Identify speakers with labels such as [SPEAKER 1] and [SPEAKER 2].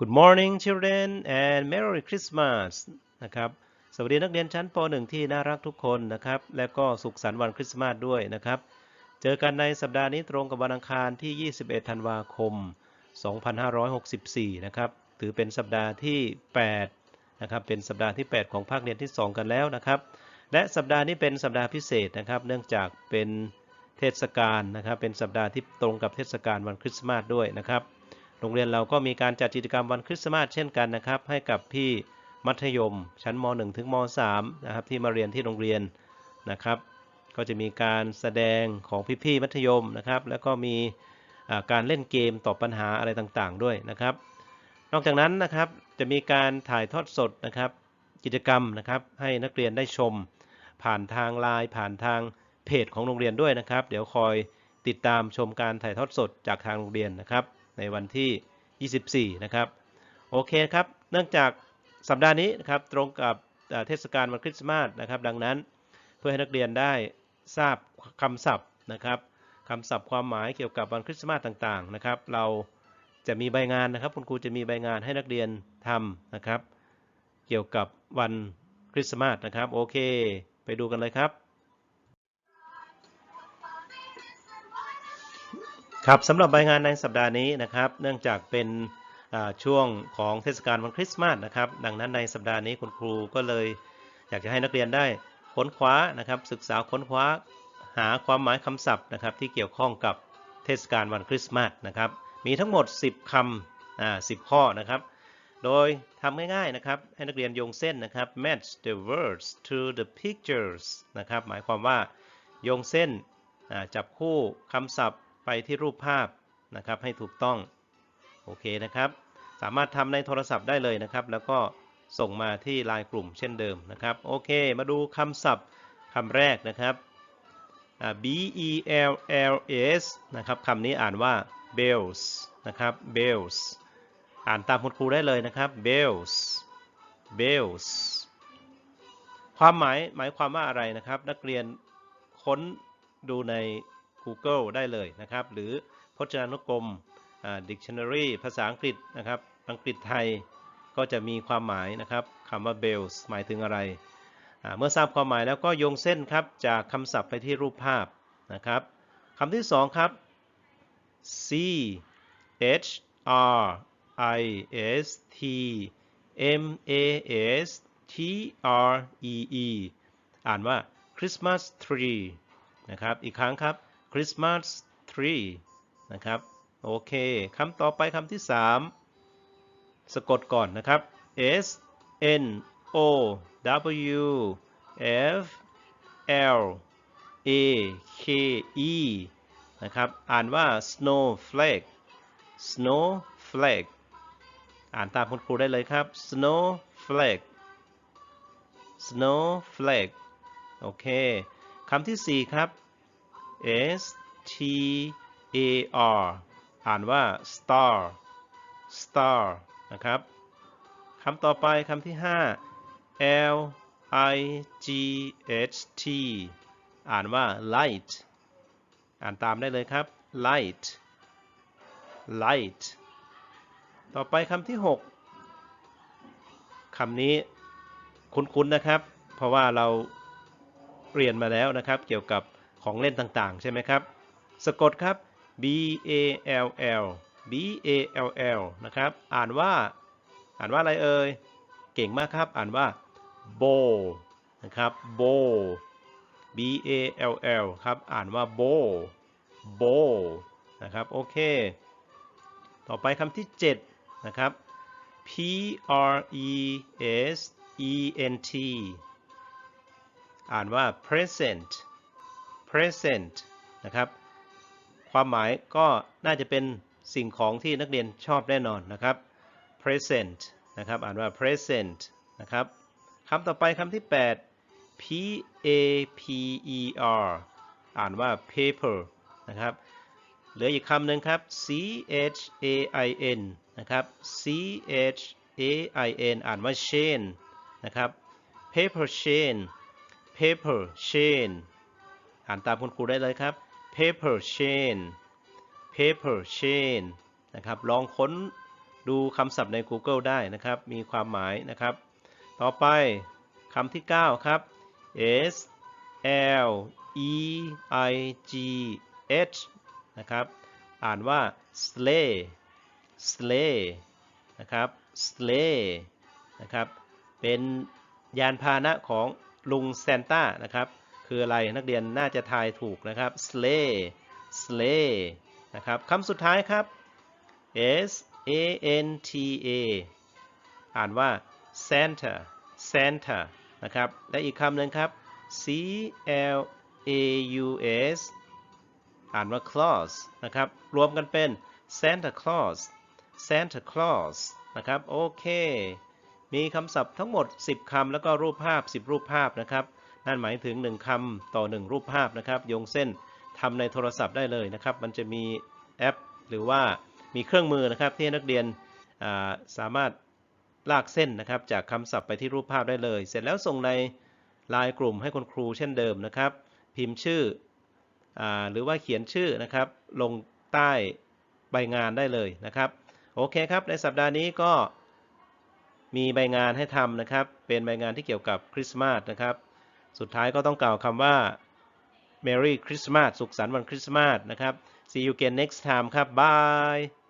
[SPEAKER 1] Good morning children and Merry Christmas นะครับสวัสดีนักเรียนชั้นป .1 ที่น่ารักทุกคนนะครับ และก็สุขสันต์วันคริสต์มาสด้วยนะครับ เจอกันในสัปดาห์นี้ตรงกับวันอังคารที่ 21 ธันวาคม 2564 นะครับ ถือเป็นสัปดาห์ที่ 8 นะครับ เป็นสัปดาห์ที่ 8 ของภาคเรียนที่ 2 กันแล้วนะครับ และสัปดาห์นี้เป็นสัปดาห์พิเศษนะครับ เนื่องจากเป็นเทศกาลนะครับ เป็นสัปดาห์ที่ตรงกับเทศกาลวันคริสต์มาสด้วยนะครับ โรงเรียนเราก็มีการจัดกิจกรรมวันคริสต์มาสเช่นกันนะครับ ให้กับพี่มัธยม ชั้นม .1 ถึงม .3 นะครับที่มาเรียนที่โรงเรียนนะครับ ก็จะมีการแสดงของพี่ๆมัธยมนะครับ แล้วก็มีการเล่นเกมตอบปัญหาอะไรต่างๆ ด้วยนะครับ นอกจากนั้นนะครับจะมีการถ่ายทอดสดนะครับ กิจกรรมนะครับ ให้นักเรียนได้ชม ผ่านทางไลน์ผ่านทางเพจของโรงเรียนด้วยนะครับ เดี๋ยวคอยติดตามชมการถ่ายทอดสดจากทางโรงเรียนนะครับ ในวันที่ 24 นะครับ โอเคครับ เนื่องจากสัปดาห์นี้นะครับตรงกับเทศกาลวันคริสต์มาสนะครับ ดังนั้นเพื่อให้นักเรียนได้ทราบคำศัพท์นะครับคำศัพท์ความหมายเกี่ยวกับวันคริสต์มาสต่างๆนะครับ เราจะมีใบงานนะครับ คุณครูจะมีใบงานให้นักเรียนทำนะครับ เกี่ยวกับวันคริสต์มาสนะครับ โอเค ไปดูกันเลยครับ ครับสำหรับใบงานในสัปดาห์นี้นะครับ เนื่องจากเป็นช่วงของเทศกาลวันคริสต์มาสนะครับ ดังนั้นในสัปดาห์นี้คุณครูก็เลยอยากจะให้นักเรียนได้ค้นคว้านะครับ ศึกษาค้นคว้าหาความหมายคำศัพท์นะครับ ที่เกี่ยวข้องกับเทศกาลวันคริสต์มาสนะครับ มีทั้งหมด 10คำอ่า10 ข้อนะครับ โดยทำง่ายๆนะครับ ให้นักเรียนโยงเส้นนะครับ match the words to the pictures นะครับ หมายความว่าโยงเส้นจับคู่คำศัพท์ ไปที่รูปภาพนะครับให้ถูกต้องโอเคนะครับ สามารถทำในโทรศัพท์ได้เลยนะครับ แล้วก็ส่งมาที่ไลน์กลุ่มเช่นเดิมนะครับ โอเค มาดูคำศัพท์คำแรกนะครับ B E L L S นะครับคำนี้อ่านว่า bells นะครับ bells อ่านตามคุณครูได้เลยนะครับ bells bells ความหมายหมายความว่าอะไรนะครับ นักเรียนค้นดูใน Google ได้เลยนะครับ หรือพจนานุกรม dictionary ภาษาอังกฤษนะครับ อังกฤษไทยก็จะมีความหมายนะครับคำว่า bells หมายถึงอะไร เมื่อทราบความหมายแล้วก็โยงเส้นครับ จากคำศัพท์ไปที่รูปภาพนะครับคำที่สองครับ C H R I S T M A S T R E E อ่านว่า Christmas tree นะครับ อีกครั้งครับ Christmas tree นะครับ โอเคคำต่อไปคำที่ 3 สะกดก่อนนะครับ S N O W F L A K E นะครับ อ่านว่า snowflake snowflake อ่านตามคุณครูได้เลยครับ snowflake snowflake โอเค คำที่ 4 ครับ S T A R อ่านว่า star star นะครับคำต่อไปคำที่ 5 L I G H T อ่านว่า light อ่านตามได้เลยครับ light light ต่อไปคำที่ 6คำนี้คุ้นๆนะครับ เพราะว่าเราเรียนมาแล้วนะครับ เกี่ยวกับ ของเล่นต่างๆ ใช่ไหมครับ สะกดครับ B A L L B A L L นะครับ อ่านว่า อ่านว่าอะไรเอ่ย เก่งมากครับ อ่านว่า bow นะครับ bow B A L L ครับ อ่านว่า bow bow นะครับ โอเค ต่อไปคำที่ 7 นะครับ P R E S E N T อ่านว่า present present นะครับ ความหมายก็น่าจะเป็นสิ่งของที่นักเรียนชอบแน่นอนนะครับ present นะครับ อ่านว่า present นะครับคำต่อไปคำที่ 8 P A P E R อ่านว่า paper นะครับ เหลืออีกคำหนึ่งครับ C H A I N นะครับ C H A I N อ่านว่า chain นะครับ paper chain paper chain อ่านตามคุณครูได้เลยครับ paper chain paper chain นะครับ ลองค้นดูคำศัพท์ใน Google ได้นะครับ มีความหมายนะครับ ต่อไปคำที่ 9 ครับ S L E I G H นะครับ อ่านว่า slay slay นะครับ slay นะครับ เป็นยานพาหนะของลุงแซนต้านะครับ คืออะไรนักเรียนน่าจะทายถูกนะครับ slay slay นะครับคำสุดท้ายครับ S A N T A อ่านว่า Santa Santa นะครับ และอีกคำหนึ่งครับ C L A U S อ่านว่า Claus นะครับ รวมกันเป็น Santa Claus Santa Claus นะครับ โอเค มีคำศัพท์ทั้งหมด 10คำแล้วก็รูปภาพ 10 รูปภาพนะครับ นั่นหมายถึง 1คำต่อ 1 รูปภาพนะครับโยงเส้นทำในโทรศัพท์ได้เลยนะครับ มันจะมีแอป หรือว่ามีเครื่องมือนะครับที่นักเรียนาสามารถลากเส้นนะครับ จากคำศัพท์ไปที่รูปภาพได้เลย เสร็จแล้วส่งในไลน์กลุ่มให้คุณครูเช่นเดิมนะครับ พิมพ์ชื่ออหรือว่าเขียนชื่อนะครับ ลงใต้ใบงานได้เลยนะครับ โอเคครับ ในสัปดาห์นี้ก็มีใบงานให้ทำนะครับ เป็นใบงานที่เกี่ยวกับคริสต์มาสนะครับ สุดท้ายก็ต้องกล่าวคำว่า Merry Christmas สุขสันต์วันคริสต์มาสนะครับ See you again next time ครับ Bye